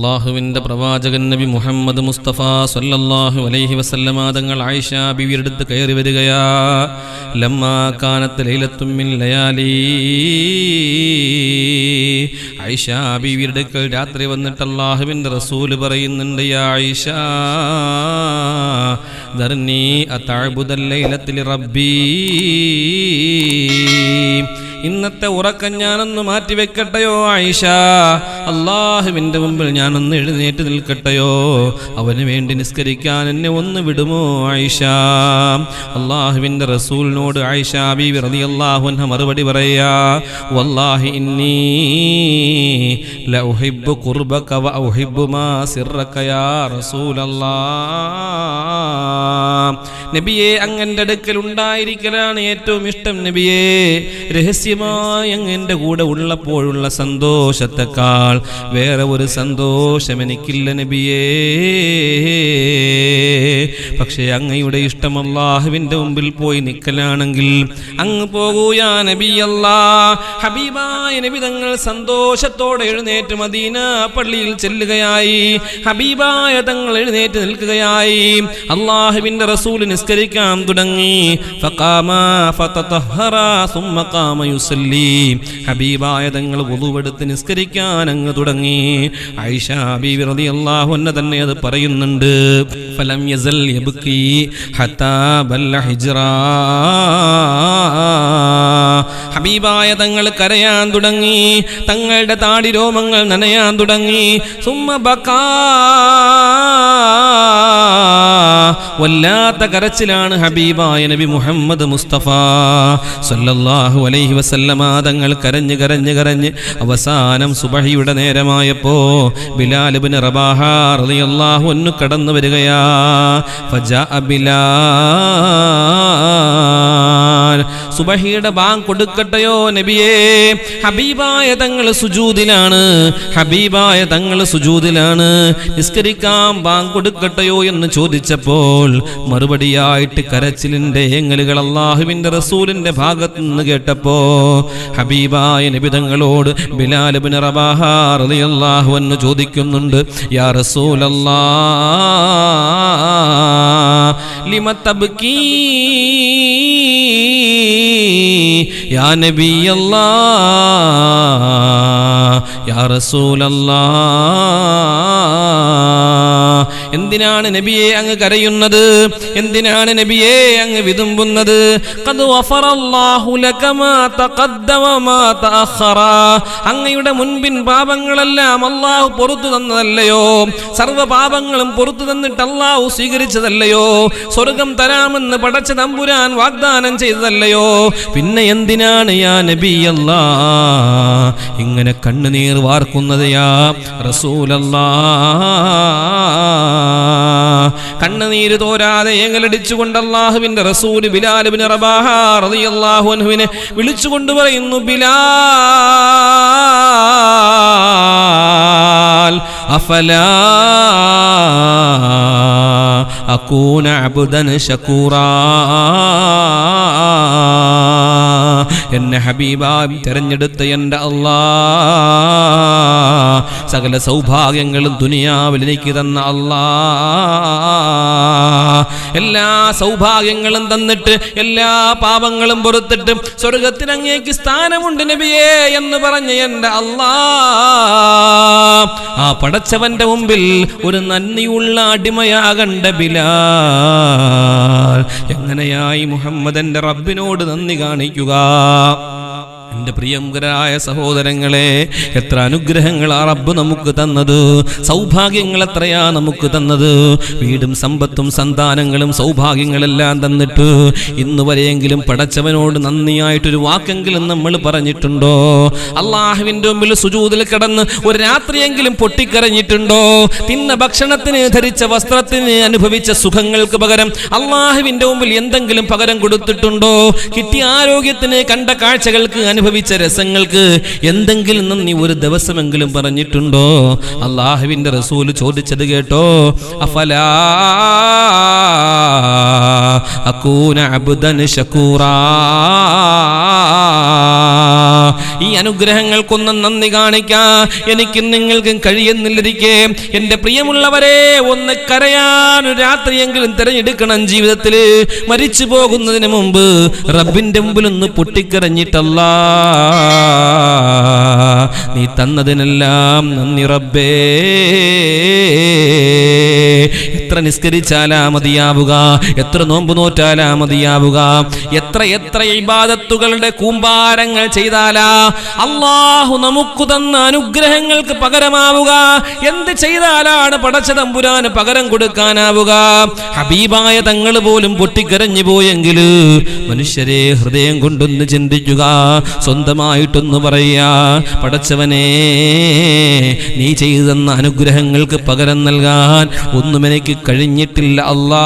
അള്ളാഹുവിന്റെ പ്രവാചകൻ നബി മുഹമ്മദ് മുസ്തഫ സല്ലല്ലാഹു അലൈഹി വസല്ലമ തങ്ങൾ ആയിഷ ബിവിയെടുത്ത് കയറി വരികയാ. ലമ്മാ കാനത്ത് ലൈലത്തും മിൻ ലയാലി. ആയിഷ ബിവിയുടെ അടുക്കൽ രാത്രി വന്നിട്ട് അള്ളാഹുവിന്റെ റസൂൽ പറയുന്നുണ്ട് യാ ആയിഷ ധർണി അതാഴ്ബുദൽ ലൈലത്തിൽ റബ്ബീ. ഇന്നത്തെ ഉറക്കം ഞാനൊന്ന് മാറ്റിവെക്കട്ടെയോ ആയിഷ? അള്ളാഹുവിന്റെ മുമ്പിൽ ഞാനൊന്ന് എഴുന്നേറ്റ് നിൽക്കട്ടെയോ? അവന് വേണ്ടി നിസ്കരിക്കാൻ എന്നെ ഒന്ന് വിടുമോ ആയിഷ? അള്ളാഹുവിന്റെ റസൂലിനോട് ആയിഷ ബീവി റളിയല്ലാഹു മറുപടി പറയാ വല്ലാഹി ഇന്നി വ മാ സിർറക യാ റസൂലല്ലാഹ് നബിയെ അങ്ങന്റെ അടുക്കൽ ഉണ്ടായിരിക്കലാണ് ഏറ്റവും ഇഷ്ടം നബിയെ. രഹസ്യമായി അങ്ങന്റെ കൂടെ ഉള്ളപ്പോഴുള്ള സന്തോഷത്തെക്കാൾ വേറെ ഒരു സന്തോഷം എനിക്കില്ല നബിയേ. പക്ഷേ അങ്ങയുടെ ഇഷ്ടം അള്ളാഹുവിന്റെ മുമ്പിൽ പോയി നിൽക്കലാണെങ്കിൽ അങ്ങ് പോകൂ യാ നബിയല്ലാ. ഹബീബായ നബി തങ്ങൾ സന്തോഷത്തോടെ എഴുന്നേറ്റ് മദീന പള്ളിയിൽ ചെല്ലുകയായി. ഹബീബായ തങ്ങൾ എഴുന്നേറ്റ് നിൽക്കുകയായി. അള്ളാഹുവിന്റെ റസൂൽ നിസ്കരിക്കാൻ തുടങ്ങി. ഹബീബായ തങ്ങൾ വുളുവെടുത്ത് നിസ്കരിക്കാൻ അങ്ങ് തുടങ്ങി. ഐഷ ഹബീബ് റതി റളിയല്ലാഹു അൻഹ തന്നെ അത് പറയുന്നുണ്ട്. ഫലം യസൽ ഹത്താ ഹബീബായ തങ്ങൾ കരയാൻ തുടങ്ങി. തങ്ങളുടെ താടി രോമങ്ങൾ നനയാൻ തുടങ്ങി. സുമ്മ ബക്കാ വല്ലാത്ത കരച്ചിലാണ് ഹബീബായ നബി മുഹമ്മദ് മുസ്തഫ. സല്ലല്ലാഹു അലൈഹി വസല്ലമ തങ്ങൾ കരഞ്ഞ് കരഞ്ഞ് കരഞ്ഞ് അവസാനം സുബഹിയുടെ നേരമായപ്പോ ബിലാൽ ഇബ്നു റബാഹ റളിയല്ലാഹു കടന്നു വരികയാ. ഫജാ ബിലാൽ സുബഹിയുടെ ബാങ് കൊടുക്കട്ടെയോ നബിയേ? ഹബീബായ തങ്ങൾ സുജൂദിലാണ് ഹബീബായ തങ്ങൾ സുജൂദിലാണ് നിസ്കരിക്കാൻ ബാങ് കൊടുക്കട്ടെയോ എന്ന് ചോദിച്ചപ്പോൾ മറുപടിയായിട്ട് കരച്ചിലിന്റെ ഏങ്ങലുകൾ അള്ളാഹുവിന്റെ റസൂലിന്റെ ഭാഗത്ത് നിന്ന് കേട്ടപ്പോ ഹബീബായ നബി തങ്ങളോട് ബിലാൽ ഇബ്നു റബാഹ റളിയല്ലാഹു അൻഹു ചോദിക്കുന്നുണ്ട് യാ റസൂലല്ലാ ലിമ തബ്കീ യാ നബി അല്ലാ യാ റസൂലല്ലാ എന്തിനാണ് നബിയെ അങ്ങ് കരയുന്നത്? എന്തിനാണ് നബിയെ അങ്ങ് വിതുമ്പുന്നത്? അങ്ങയുടെ മുൻപിൻ പാപങ്ങളെല്ലാം അള്ളാഹു പൊറുത്തു തന്നതല്ലയോ? സർവ പാപങ്ങളും പൊറുത്തു തന്നിട്ട് അള്ളാഹു സ്വീകരിച്ചതല്ലയോ? സ്വർഗം തരാമെന്ന് പടച്ച തമ്പുരാൻ വാഗ്ദാനം ചെയ്തതല്ലയോ? പിന്നെ എന്തിനാണ് യാ നബി അല്ലാ? ഇങ്ങനെ കണ്ണുനീർ വാർക്കുന്നതയാ റസൂലല്ലാ. കണ്ണുനീര് തോരാതെ ഏങ്ങലടിച്ചുകൊണ്ട് അള്ളാഹുവിന്റെ റസൂൽ ബിലാലുബിന് ഇബ്നു റബാഹ റളിയല്ലാഹു അൻഹുവിനെ വിളിച്ചുകൊണ്ട് പറയുന്നു ബിലാൽ അഫലാ അക്കൂന അബ്ദൻ ശകൂറാ എന്നെ ഹബീബാബി തെരഞ്ഞെടുത്ത എന്റെ അല്ലാ സകല സൗഭാഗ്യങ്ങളും ദുനിയാവിൽ എനിക്ക് തന്ന അള്ളാ എല്ലാ സൗഭാഗ്യങ്ങളും തന്നിട്ട് എല്ലാ പാപങ്ങളും പുറത്തിട്ട് സ്വർഗത്തിനങ്ങേക്ക് സ്ഥാനമുണ്ട് നബിയേ എന്ന് പറഞ്ഞ എന്റെ അള്ളാ ആ പടച്ചവന്റെ മുമ്പിൽ ഒരു നന്ദിയുള്ള അടിമയാകണ്ട ബിലാൽ. എങ്ങനെയായി മുഹമ്മദന്റെ റബ്ബിനോട് നന്ദി കാണിക്കുക? എന്റെ പ്രിയങ്കരായ സഹോദരങ്ങളെ എത്ര അനുഗ്രഹങ്ങൾ ആ റബ്ബ് നമുക്ക് തന്നത്. സൗഭാഗ്യങ്ങൾ എത്രയാ നമുക്ക് തന്നത്. വീടും സമ്പത്തും സന്താനങ്ങളും സൗഭാഗ്യങ്ങളെല്ലാം തന്നിട്ട് ഇന്ന് വരെയെങ്കിലും പടച്ചവനോട് നന്ദിയായിട്ടൊരു വാക്കെങ്കിലും നമ്മൾ പറഞ്ഞിട്ടുണ്ടോ? അള്ളാഹുവിന്റെ മുമ്പിൽ സുജൂതിൽ കിടന്ന് ഒരു രാത്രിയെങ്കിലും പൊട്ടിക്കരഞ്ഞിട്ടുണ്ടോ? തിന്ന ഭക്ഷണത്തിന് ധരിച്ച വസ്ത്രത്തിന് അനുഭവിച്ച സുഖങ്ങൾക്ക് പകരം അള്ളാഹുവിന്റെ മുമ്പിൽ എന്തെങ്കിലും പകരം കൊടുത്തിട്ടുണ്ടോ? കിട്ടിയ ആരോഗ്യത്തിന് കണ്ട കാഴ്ചകൾക്ക് അനുഭവിച്ച രസങ്ങൾക്ക് എന്തെങ്കിലും നന്ദി ഒരു ദിവസമെങ്കിലും പറഞ്ഞിട്ടുണ്ടോ? അള്ളാഹുവിന്റെ റസൂൽ ചോദിച്ചത് കേട്ടോ. അഫലാ അക്കൂന അബ്ദൻ ശക്കൂറാ. ഈ അനുഗ്രഹങ്ങൾക്കൊന്നും നന്ദി കാണിക്കാ. എനിക്കും നിങ്ങൾക്കും കഴിയുന്നില്ലിരിക്കെ. എന്റെ പ്രിയമുള്ളവരെ ഒന്ന് കരയാൻ രാത്രിയെങ്കിലും തിരഞ്ഞെടുക്കണം ജീവിതത്തിൽ. മരിച്ചു പോകുന്നതിന് മുമ്പ് റബ്ബിന്റെ മുമ്പിൽ ഒന്ന് പൊട്ടിക്കരഞ്ഞിട്ടല്ല. നീ തന്നതിനെല്ലാം നന്ദി റബ്ബേ. എത്ര നിസ്കരിച്ചാലാ മതിയാവുക? എത്ര നോമ്പ് നോറ്റാലാ മതിയാവുക? എത്ര എത്ര ഇബാദത്തുകളുടെ കൂമ്പാരങ്ങൾ ചെയ്താലാ അള്ളാഹു നമുക്ക് തന്ന അനുഗ്രഹങ്ങൾക്ക് പകരമാവുക? എന്ത് ചെയ്താലാണ് പടച്ച തമ്പുരാന് പകരം കൊടുക്കാനാവുക? ഹബീബായ തങ്ങൾ പോലും പൊട്ടിക്കരഞ്ഞു പോയെങ്കിൽ മനുഷ്യരെ ഹൃദയം കൊണ്ടൊന്ന് ചിന്തിക്കുക. സ്വന്തമായിട്ടൊന്ന് പറയുക. പടച്ചവനെ നീ ചെയ്തു തന്ന അനുഗ്രഹങ്ങൾക്ക് പകരം നൽകാൻ ഒന്നും എനിക്ക് കഴിഞ്ഞിട്ടില്ല അല്ലാ.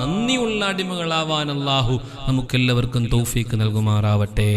നന്ദിയുള്ള അടിമകളാവാൻ അല്ലാഹു നമുക്കെല്ലാവർക്കും തൗഫീക്ക് നൽകുമാറാവട്ടെ.